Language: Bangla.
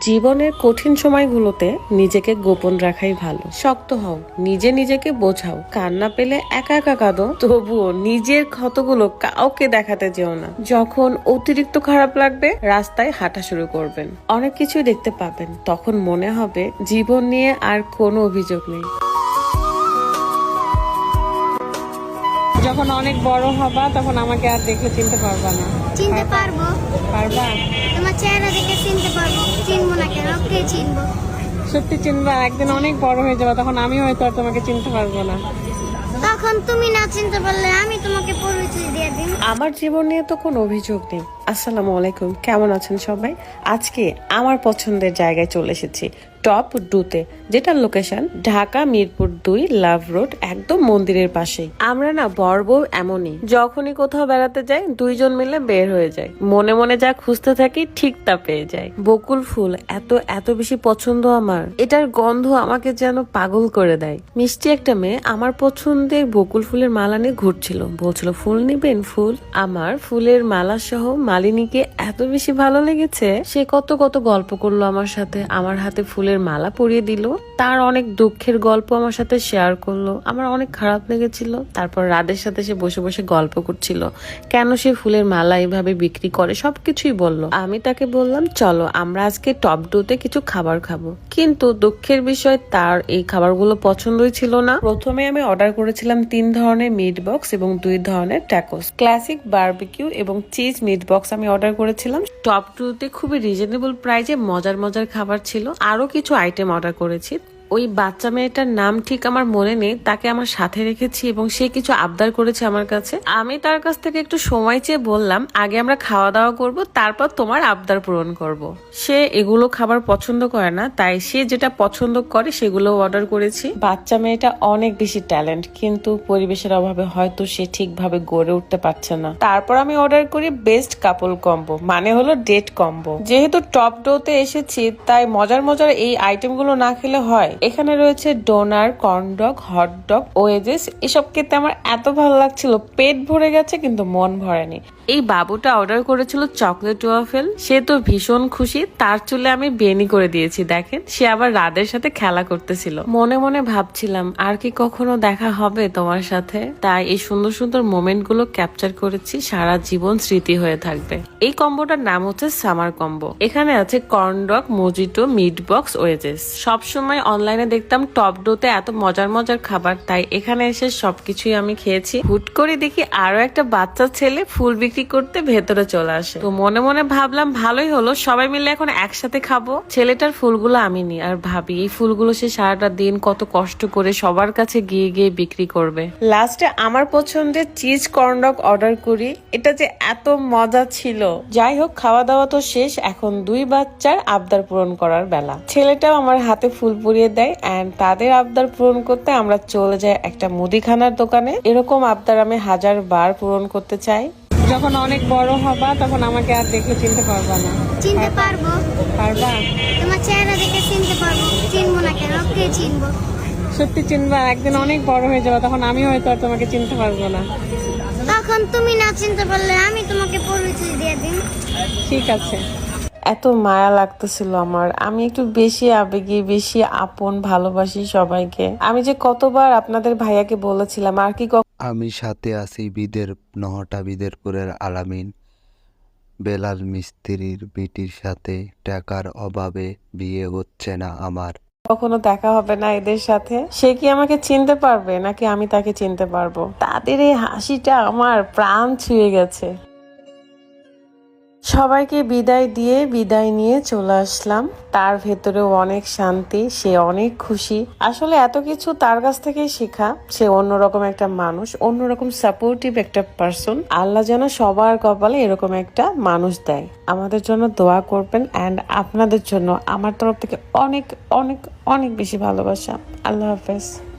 জীবনের কঠিন সময়গুলোতে নিজেকে গোপন রাখাই ভালো। শক্ত হও, নিজে নিজেকে বোঝাও। কান্না পেলে একা একা কাঁদো, তবুও নিজের ক্ষতগুলো কাউকে দেখাতে যেও না। যখন অতিরিক্ত খারাপ লাগবে, রাস্তায় হাঁটা শুরু করবেন। অনেক কিছু দেখতে পাবেন, তখন মনে হবে জীবন নিয়ে আর কোনো অভিযোগ নেই। যখন অনেক বড় হবা তখন আমাকে আর দেখলে চিনতে পারবা না। চিনতে পারব? পারবা। তোমার চেহারা দেখে চিনতে পারব। চিনবো না কেন? কে চিনবো। সত্যি চিনবা একদিন অনেক বড় হয়ে যাবে তখন আমি হয়তো আর তোমাকে চিনতে পারব না। তখন তুমি না চিনতে পারলে আমি তোমাকে পরিচয় দিয়ে দিন আমার জীবন নিয়ে তো কোনো অভিযোগ নেই। আসসালামু আলাইকুম। কেমন আছেন সবাই? আজকে আমার পছন্দের জায়গায় চলে এসেছি। টপ ডুতে যেটার লোকেশন ঢাকা, মিরপুর দুই, লাভ রোড, একদম মন্দিরের পাশেই। আমরা না বর্ব এমনই, যখনই কোথাও বেড়াতে যাই, দুইজন মিলে বের হয়ে যায় মনে মনে যা খুঁজতে থাকি, ঠিক তা পেয়ে যায় বকুল ফুল এত এত বেশি পছন্দ আমার। এটার গন্ধ আমাকে যেন পাগল করে দেয়। মিষ্টি একটা মেয়ে আমার পছন্দের বকুল ফুলের মালা নিয়ে ঘুরছিল। বলছিল, ফুল নিবেন? ফুল? আমার ফুলের মালা সহ মালিনীকে এত বেশি ভালো লেগেছে, সে কত কত গল্প করল আমার সাথে। আমার হাতে ফুলের মালা পরিয়ে দিল। তার অনেক দুঃখের গল্প আমার সাথে শেয়ার করল। আমার অনেক খারাপ লেগেছিল। তারপর রাদের সাথে সে বসে বসে গল্প করছিল। কেন সে ফুলের মালা এইভাবে বিক্রি করে? সবকিছুই বলল। আমি তাকে বললাম, চলো, আমরা আজকে টপ ডুতে কিছু খাবার খাব। কিন্তু দুঃখের বিষয়, তার এই খাবারগুলো পছন্দই ছিল না। প্রথমে আমি অর্ডার করেছিলাম তিন ধরনের মিট বক্স এবং দুই ধরনের ট্যাকোস ক্লাসিক বারবিকিউ এবং চিজ মিট বক্স আমি অর্ডার করেছিলাম। টপ টুতে খুবই রিজনেবল প্রাইজে মজার মজার খাবার ছিল। আরও কিছু আইটেম অর্ডার করেছি। ওই বাচ্চা মেয়েটার নাম ঠিক আমার মনে নেই, তাকে আমার সাথে রেখেছি এবং সে কিছু আবদার করেছে আমার কাছে। আমি তার কাছ থেকে একটু সময় চেয়ে বললাম, আগে আমরা খাওয়া দাওয়া করব, তারপর তোমার আবদার পূরণ করব। সে এগুলো খাবার পছন্দ করে না, তাই সে যেটা পছন্দ করে সেগুলো অর্ডার করেছি। বাচ্চা মেয়েটা অনেক বেশি ট্যালেন্ট কিন্তু পরিবেশের অভাবে হয়তো সে ঠিকভাবে গড়ে উঠতে পারছে না। তারপর আমি অর্ডার করি বেস্ট কাপল কম্বো মানে হলো ডেট কম্বো যেহেতু টপ ডোতে এসেছি, তাই মজার মজার এই আইটেমগুলো না খেলে হয়। এখানে রয়েছে ডোনার কর্নডগ হটডগ ওয়েজেস এসব খেতে আমার এত ভালো লাগছিল। পেট ভরে গেছে, কিন্তু মন ভরেনি। এই বাবুটা অর্ডার করেছিল চকলেট ওয়াফেল সে তো ভীষণ খুশি। তার চুলে আমি বেনি করে দিয়েছি, দেখেন। সে আবার রাদের সাথে খেলা করতেছিল। মনে মনে ভাবছিলাম, আর কি কখনো দেখা হবে তোমার সাথে? তাই এই সুন্দর সুন্দর মোমেন্টগুলো ক্যাপচার করেছি, সারা জীবন স্মৃতি হয়ে থাকবে। এই কম্বোটার নাম হচ্ছে সামার কম্বো। এখানে আছে corndog mojito meat box wedges সবসময় অনলাইনে দেখতাম টপ ডোতে এত মজার মজার খাবার, তাই এখানে এসে সবকিছুই আমি খেয়েছি। হুট করে দেখি আরও একটা বাচ্চা ছেলে ফুল বিক্রি করতে ভেতরে চলে আসে। তো মনে মনে ভাবলাম ভালোই হলো, সবাই মিলে এখন একসাথে খাব। ছেলেটার ফুলগুলো আমি নি আর ভাবি, এই ফুলগুলো সে সারাটা দিন কত কষ্ট করে সবার কাছে গিয়ে গিয়ে বিক্রি করবে। লাস্টে আমার পছন্দের চিজ কর্নডগ অর্ডার করি। এটা যে এত মজা ছিল। যাই হোক খাওয়া দাওয়া তো শেষ, এখন দুই বাচ্চার আবদার পূরণ করার বেলা। ছেলেটাও আমার হাতে ফুল পরিয়ে দেয় অ্যান্ড তাদের আবদার পূরণ করতে আমরা চলে যাই একটা মুদিখানার দোকানে। এরকম আবদার আমি হাজার বার পূরণ করতে চাই। যখন অনেক বড় হবা তখন আমাকে আর দেখলে চিনতে পারবা না। চিনতে পারব। পারবা? তোমার চেহারা দেখে চিনতে পারব। চিনবো না কেন? কে চিনবো? সত্যি চিনবা একদিন অনেক বড় হয়ে যাবে তখন আমি হয়তো আর তোমাকে চিনতে পারব না। তখন তুমি না চিনতে পারলে আমি তোমাকে পরিচয় দিয়ে দিন ঠিক আছে। এত মায়া লাগতেছিল আমার। আমি একটু বেশি আবেগী বেশি আপন ভালোবাসি সবাইকে। আমি যে কতবার আপনাদের ভাইয়াকে বলেছিলাম আর কি আমি সাথে আছি বিদের নহটা বিদেরপুরের আলামিন। বেলাল মিস্ত্রির বিটির সাথে টাকার অভাবে বিয়ে হচ্ছে না আমার। কখনো দেখা হবে না এদের সাথে। সে কি আমাকে চিনতে পারবে নাকি আমি তাকে চিনতে পারব? তাদের এই হাসিটা আমার প্রাণ ছুঁয়ে গেছে। সবাইকে বিদায় দিয়ে বিদায় নিয়ে চলে আসলাম। তার ভেতরেও অনেক শান্তি, সে অনেক খুশি। আসলে এত কিছু তার কাছ থেকেই শেখা, সে অন্যরকম একটা মানুষ, অন্যরকম সাপোর্টিভ একটা পার্সন আল্লাহ যেন সবার কপালে এরকম একটা মানুষ দেয়। আমাদের জন্য দোয়া করবেন অ্যান্ড আপনাদের জন্য আমার তরফ থেকে অনেক অনেক অনেক বেশি ভালোবাসা। আল্লাহ হাফেজ।